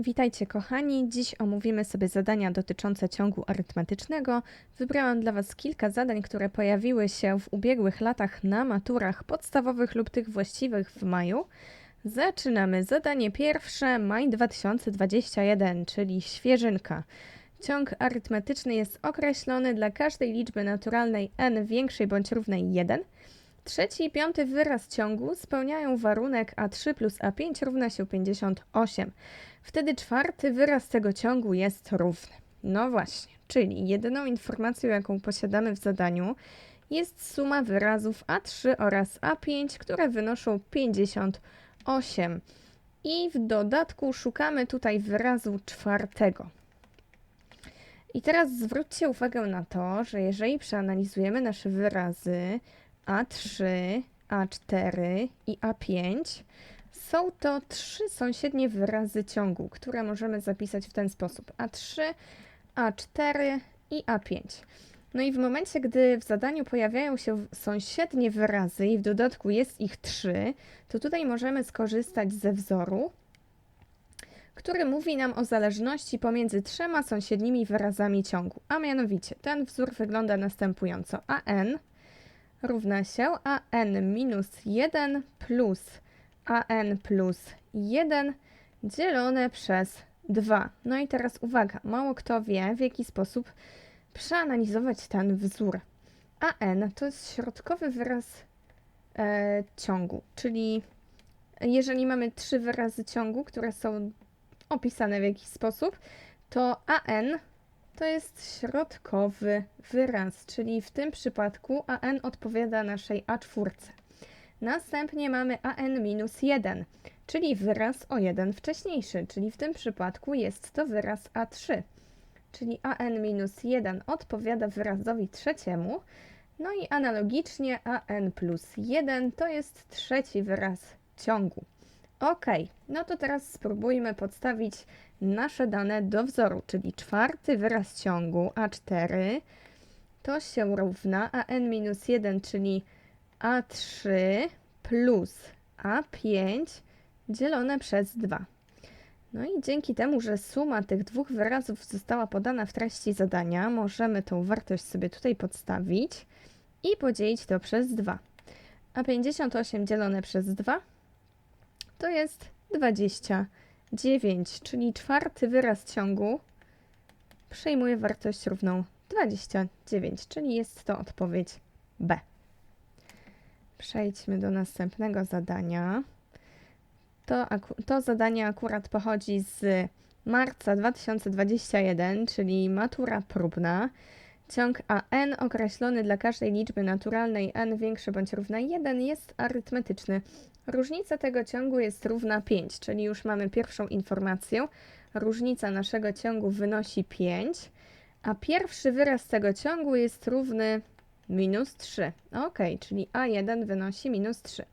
Witajcie kochani, dziś omówimy sobie zadania dotyczące ciągu arytmetycznego. Wybrałam dla Was kilka zadań, które pojawiły się w ubiegłych latach na maturach podstawowych lub tych właściwych w maju. Zaczynamy zadanie pierwsze, maj 2021, czyli świeżynka. Ciąg arytmetyczny jest określony dla każdej liczby naturalnej n większej bądź równej 1. Trzeci i piąty wyraz ciągu spełniają warunek a3 plus a5 równa się 58. Wtedy czwarty wyraz tego ciągu jest równy. No właśnie, czyli jedyną informacją, jaką posiadamy w zadaniu, jest suma wyrazów a3 oraz a5, które wynoszą 58. I w dodatku szukamy tutaj wyrazu czwartego. I teraz zwróćcie uwagę na to, że jeżeli przeanalizujemy nasze wyrazy A3, A4 i A5, są to trzy sąsiednie wyrazy ciągu, które możemy zapisać w ten sposób: A3, A4 i A5. No i w momencie, gdy w zadaniu pojawiają się sąsiednie wyrazy i w dodatku jest ich trzy, to tutaj możemy skorzystać ze wzoru, który mówi nam o zależności pomiędzy trzema sąsiednimi wyrazami ciągu. A mianowicie ten wzór wygląda następująco: an równa się an minus 1 plus an plus 1 dzielone przez 2. No i teraz uwaga, mało kto wie, w jaki sposób przeanalizować ten wzór. an to jest środkowy wyraz e, ciągu, czyli jeżeli mamy trzy wyrazy ciągu, które są opisane w jakiś sposób, to an to jest środkowy wyraz, czyli w tym przypadku an odpowiada naszej a4. Następnie mamy an minus 1, czyli wyraz o 1 wcześniejszy, czyli w tym przypadku jest to wyraz a3. Czyli an minus 1 odpowiada wyrazowi trzeciemu, no i analogicznie an plus 1 to jest trzeci wyraz ciągu. Ok, no to teraz spróbujmy podstawić nasze dane do wzoru, czyli czwarty wyraz ciągu a4 to się równa an minus 1, czyli a3 plus a5 dzielone przez 2. No i dzięki temu, że suma tych dwóch wyrazów została podana w treści zadania, możemy tą wartość sobie tutaj podstawić i podzielić to przez 2. A 58 dzielone przez 2 to jest 29, czyli czwarty wyraz ciągu przejmuje wartość równą 29, czyli jest to odpowiedź B. Przejdźmy do następnego zadania. To, to zadanie akurat pochodzi z marca 2021, czyli matura próbna. Ciąg AN określony dla każdej liczby naturalnej n większy bądź równa 1 jest arytmetyczny. Różnica tego ciągu jest równa 5, czyli już mamy pierwszą informację. Różnica naszego ciągu wynosi 5, a pierwszy wyraz tego ciągu jest równy minus 3. Ok, czyli A1 wynosi minus 3.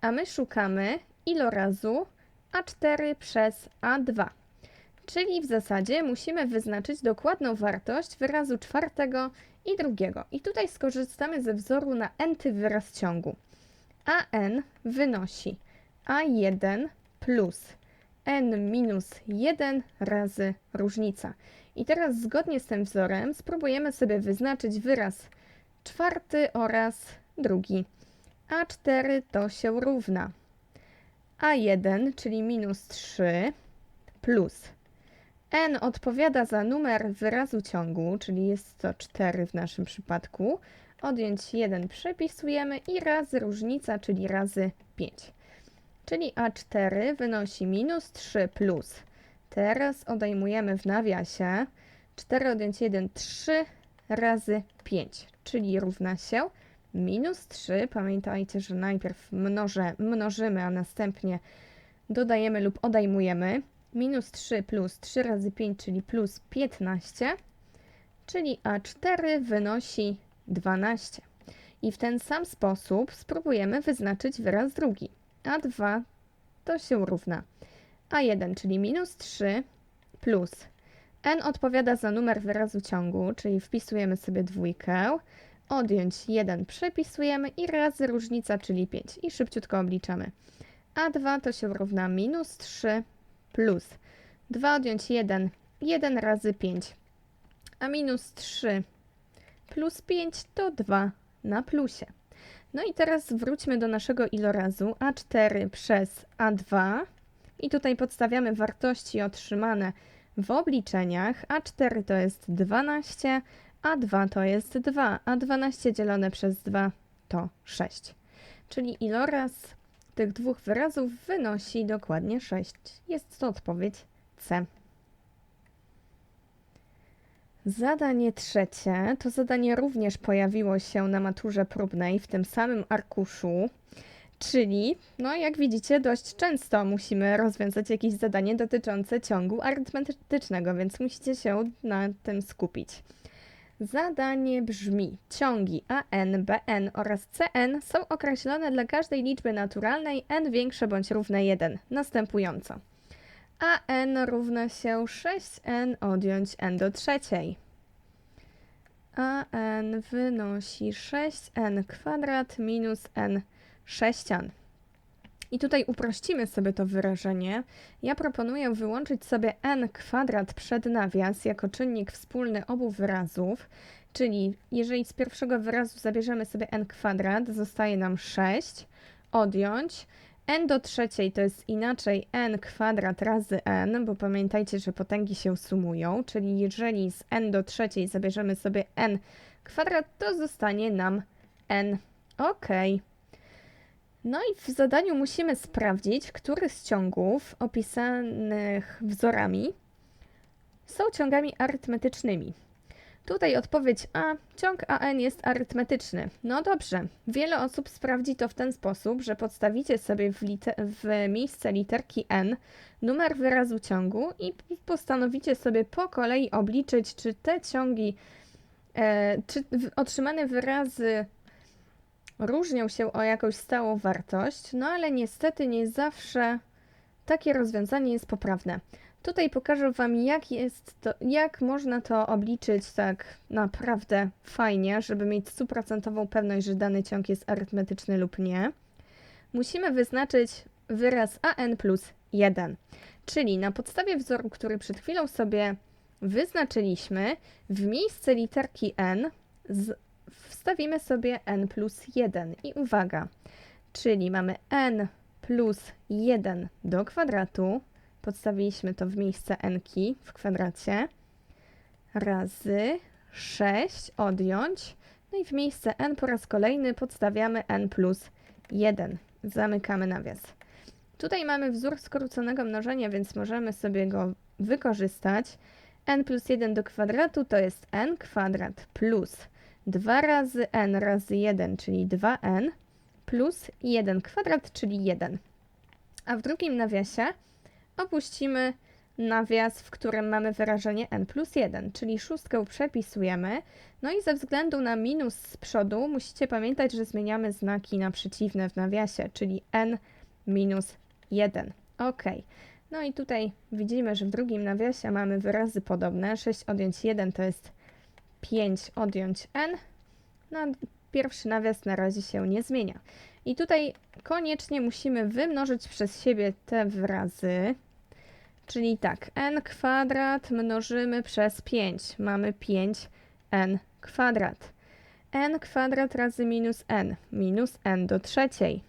A my szukamy ilorazu A4 przez A2. Czyli w zasadzie musimy wyznaczyć dokładną wartość wyrazu czwartego i drugiego. I tutaj skorzystamy ze wzoru na n-ty wyraz ciągu. AN wynosi A1 plus n minus 1 razy różnica. I teraz zgodnie z tym wzorem spróbujemy sobie wyznaczyć wyraz czwarty oraz drugi. A4 to się równa A1, czyli minus 3 plus n odpowiada za numer wyrazu ciągu, czyli jest to 4 w naszym przypadku. Odjąć 1 przepisujemy i razy różnica, czyli razy 5. Czyli A4 wynosi minus 3 plus. Teraz odejmujemy w nawiasie 4 odjąć 1, 3 razy 5, czyli równa się minus 3. Pamiętajcie, że najpierw mnożę, mnożymy, a następnie dodajemy lub odejmujemy. Minus 3 plus 3 razy 5, czyli plus 15, czyli A4 wynosi 12. I w ten sam sposób spróbujemy wyznaczyć wyraz drugi. A2 to się równa A1, czyli minus 3 plus n odpowiada za numer wyrazu ciągu, czyli wpisujemy sobie dwójkę, odjąć 1 przepisujemy i razy różnica, czyli 5 i szybciutko obliczamy. A2 to się równa minus 3 plus. 2 odjąć 1, 1 razy 5, a minus 3 plus 5 to 2 na plusie. No i teraz wróćmy do naszego ilorazu. A4 przez A2 i tutaj podstawiamy wartości otrzymane w obliczeniach. A4 to jest 12, A2 to jest 2, a 12 dzielone przez 2 to 6. Czyli iloraz tych dwóch wyrazów wynosi dokładnie 6. Jest to odpowiedź C. Zadanie trzecie. To zadanie również pojawiło się na maturze próbnej w tym samym arkuszu. Czyli, no jak widzicie, dość często musimy rozwiązać jakieś zadanie dotyczące ciągu arytmetycznego, więc musicie się na tym skupić. Zadanie brzmi: ciągi AN, BN oraz CN są określone dla każdej liczby naturalnej n większe bądź równe 1, następująco. AN równa się 6n odjąć n do trzeciej. AN wynosi 6n kwadrat minus n sześcian. I tutaj uprościmy sobie to wyrażenie. Ja proponuję wyłączyć sobie n kwadrat przed nawias jako czynnik wspólny obu wyrazów, czyli jeżeli z pierwszego wyrazu zabierzemy sobie n kwadrat, zostaje nam 6, odjąć. n do trzeciej to jest inaczej n kwadrat razy n, bo pamiętajcie, że potęgi się sumują, czyli jeżeli z n do trzeciej zabierzemy sobie n kwadrat, to zostanie nam n. Ok. No i w zadaniu musimy sprawdzić, który z ciągów opisanych wzorami są ciągami arytmetycznymi. Tutaj odpowiedź A. Ciąg AN jest arytmetyczny. No dobrze. Wiele osób sprawdzi to w ten sposób, że podstawicie sobie w, w miejsce literki N numer wyrazu ciągu i postanowicie sobie po kolei obliczyć, czy te ciągi, e, czy otrzymane wyrazy różnią się o jakąś stałą wartość, no ale niestety nie zawsze takie rozwiązanie jest poprawne. Tutaj pokażę Wam, jak, jest to, jak można to obliczyć tak naprawdę fajnie, żeby mieć stuprocentową pewność, że dany ciąg jest arytmetyczny lub nie. Musimy wyznaczyć wyraz an plus 1, czyli na podstawie wzoru, który przed chwilą sobie wyznaczyliśmy, w miejsce literki n z wstawimy sobie n plus 1 i uwaga, czyli mamy n plus 1 do kwadratu, podstawiliśmy to w miejsce n w kwadracie, razy 6 odjąć, no i w miejsce n po raz kolejny podstawiamy n plus 1. Zamykamy nawias. Tutaj mamy wzór skróconego mnożenia, więc możemy sobie go wykorzystać. n plus 1 do kwadratu to jest n kwadrat plus 2 razy n razy 1, czyli 2n, plus 1 kwadrat, czyli 1. A w drugim nawiasie opuścimy nawias, w którym mamy wyrażenie n plus 1, czyli szóstkę przepisujemy. No i ze względu na minus z przodu musicie pamiętać, że zmieniamy znaki na przeciwne w nawiasie, czyli n minus 1. Ok. No i tutaj widzimy, że w drugim nawiasie mamy wyrazy podobne. 6 odjąć 1 to jest 5 odjąć n. No, pierwszy nawias na razie się nie zmienia. I tutaj koniecznie musimy wymnożyć przez siebie te wyrazy. Czyli tak, n kwadrat mnożymy przez 5. Mamy 5n kwadrat. n kwadrat razy minus n. Minus n do trzeciej.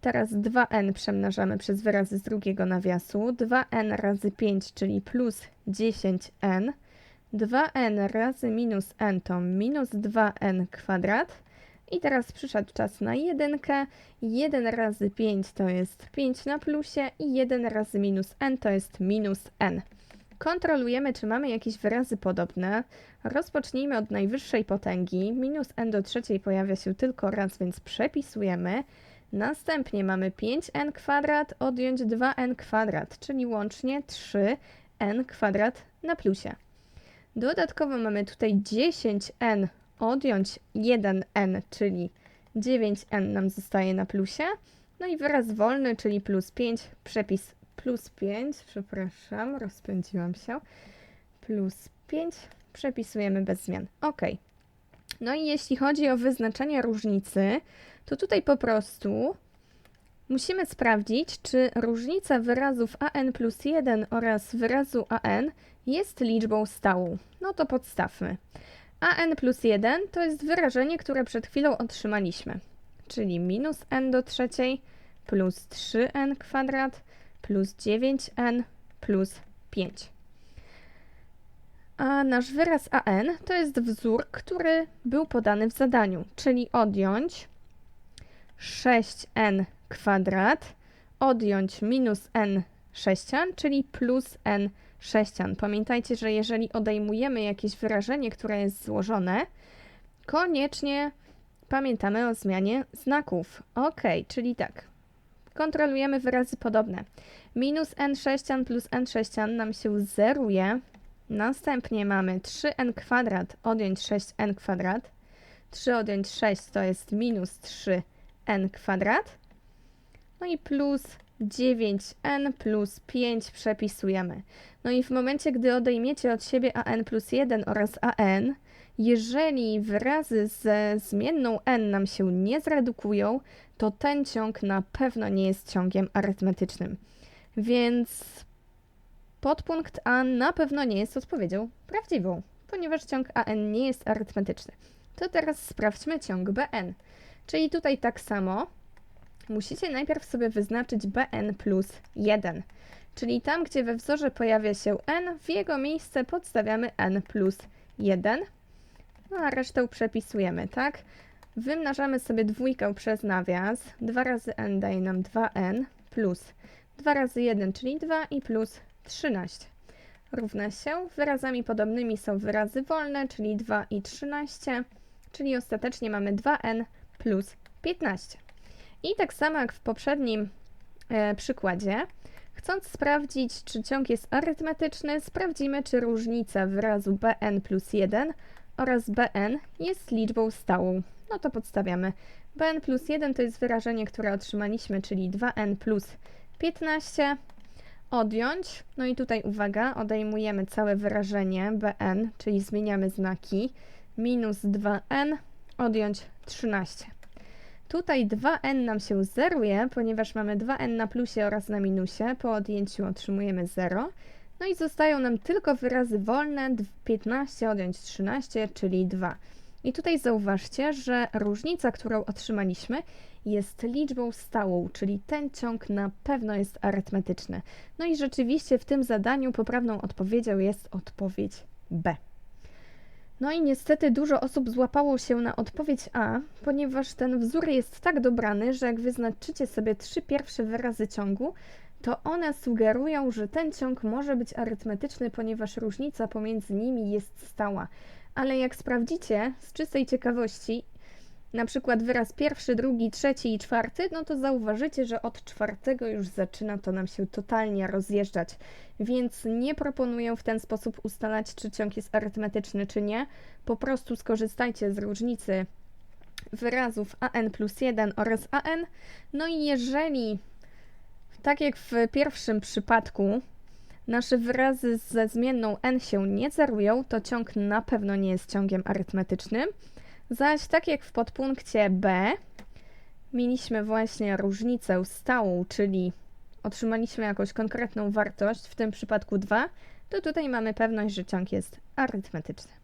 Teraz 2n przemnażamy przez wyrazy z drugiego nawiasu. 2n razy 5, czyli plus 10n. 2n razy minus n to minus 2n kwadrat. I teraz przyszedł czas na jedynkę. 1 razy 5 to jest 5 na plusie i 1 razy minus n to jest minus n. Kontrolujemy, czy mamy jakieś wyrazy podobne. Rozpocznijmy od najwyższej potęgi. Minus n do trzeciej pojawia się tylko raz, więc przepisujemy. Następnie mamy 5n kwadrat odjąć 2n kwadrat, czyli łącznie 3n kwadrat na plusie. Dodatkowo mamy tutaj 10n odjąć 1n, czyli 9n nam zostaje na plusie. No i wyraz wolny, czyli plus 5, przepis plus 5, przepraszam, rozpędziłam się. Plus 5 przepisujemy bez zmian. Ok. No i jeśli chodzi o wyznaczenie różnicy, to tutaj po prostu Musimy sprawdzić, czy różnica wyrazów an plus 1 oraz wyrazu an jest liczbą stałą. No to podstawmy. an plus 1 to jest wyrażenie, które przed chwilą otrzymaliśmy, czyli minus n do trzeciej plus 3n kwadrat plus 9n plus 5. A nasz wyraz an to jest wzór, który był podany w zadaniu, czyli odjąć 6n kwadrat, odjąć minus n sześcian, czyli plus n sześcian. Pamiętajcie, że jeżeli odejmujemy jakieś wyrażenie, które jest złożone, koniecznie pamiętamy o zmianie znaków. Ok, czyli tak. Kontrolujemy wyrazy podobne. Minus n sześcian plus n sześcian nam się zeruje. Następnie mamy 3n kwadrat odjąć 6n kwadrat. 3 odjąć 6 to jest minus 3n kwadrat. No i plus 9n plus 5 przepisujemy. No i w momencie, gdy odejmiecie od siebie an plus 1 oraz an, jeżeli wyrazy ze zmienną n nam się nie zredukują, to ten ciąg na pewno nie jest ciągiem arytmetycznym. Więc podpunkt a na pewno nie jest odpowiedzią prawdziwą, ponieważ ciąg an nie jest arytmetyczny. To teraz sprawdźmy ciąg bn. Czyli tutaj tak samo musicie najpierw sobie wyznaczyć bn plus 1. Czyli tam, gdzie we wzorze pojawia się n, w jego miejsce podstawiamy n plus 1. No a resztę przepisujemy, tak? Wymnażamy sobie dwójkę przez nawias. 2 razy n daje nam 2n plus 2 razy 1, czyli 2 i plus 13. Równa się. Wyrazami podobnymi są wyrazy wolne, czyli 2 i 13, czyli ostatecznie mamy 2n plus 15. I tak samo jak w poprzednim e, przykładzie, chcąc sprawdzić, czy ciąg jest arytmetyczny, sprawdzimy, czy różnica wyrazu bn plus 1 oraz bn jest liczbą stałą. No to podstawiamy. bn plus 1 to jest wyrażenie, które otrzymaliśmy, czyli 2n plus 15. Odjąć, no i tutaj uwaga, odejmujemy całe wyrażenie bn, czyli zmieniamy znaki. Minus 2n, odjąć 13. Tutaj 2n nam się zeruje, ponieważ mamy 2n na plusie oraz na minusie. Po odjęciu otrzymujemy 0. No i zostają nam tylko wyrazy wolne 15 odjąć 13, czyli 2. I tutaj zauważcie, że różnica, którą otrzymaliśmy, jest liczbą stałą, czyli ten ciąg na pewno jest arytmetyczny. No i rzeczywiście w tym zadaniu poprawną odpowiedzią jest odpowiedź B. No i niestety dużo osób złapało się na odpowiedź A, ponieważ ten wzór jest tak dobrany, że jak wyznaczycie sobie trzy pierwsze wyrazy ciągu, to one sugerują, że ten ciąg może być arytmetyczny, ponieważ różnica pomiędzy nimi jest stała. Ale jak sprawdzicie z czystej ciekawości, na przykład wyraz pierwszy, drugi, trzeci i czwarty, no to zauważycie, że od czwartego już zaczyna to nam się totalnie rozjeżdżać. Więc nie proponuję w ten sposób ustalać, czy ciąg jest arytmetyczny, czy nie. Po prostu skorzystajcie z różnicy wyrazów an plus 1 oraz an. No i jeżeli, tak jak w pierwszym przypadku, nasze wyrazy ze zmienną n się nie zerują, to ciąg na pewno nie jest ciągiem arytmetycznym. Zaś tak jak w podpunkcie B mieliśmy właśnie różnicę stałą, czyli otrzymaliśmy jakąś konkretną wartość, w tym przypadku 2, to tutaj mamy pewność, że ciąg jest arytmetyczny.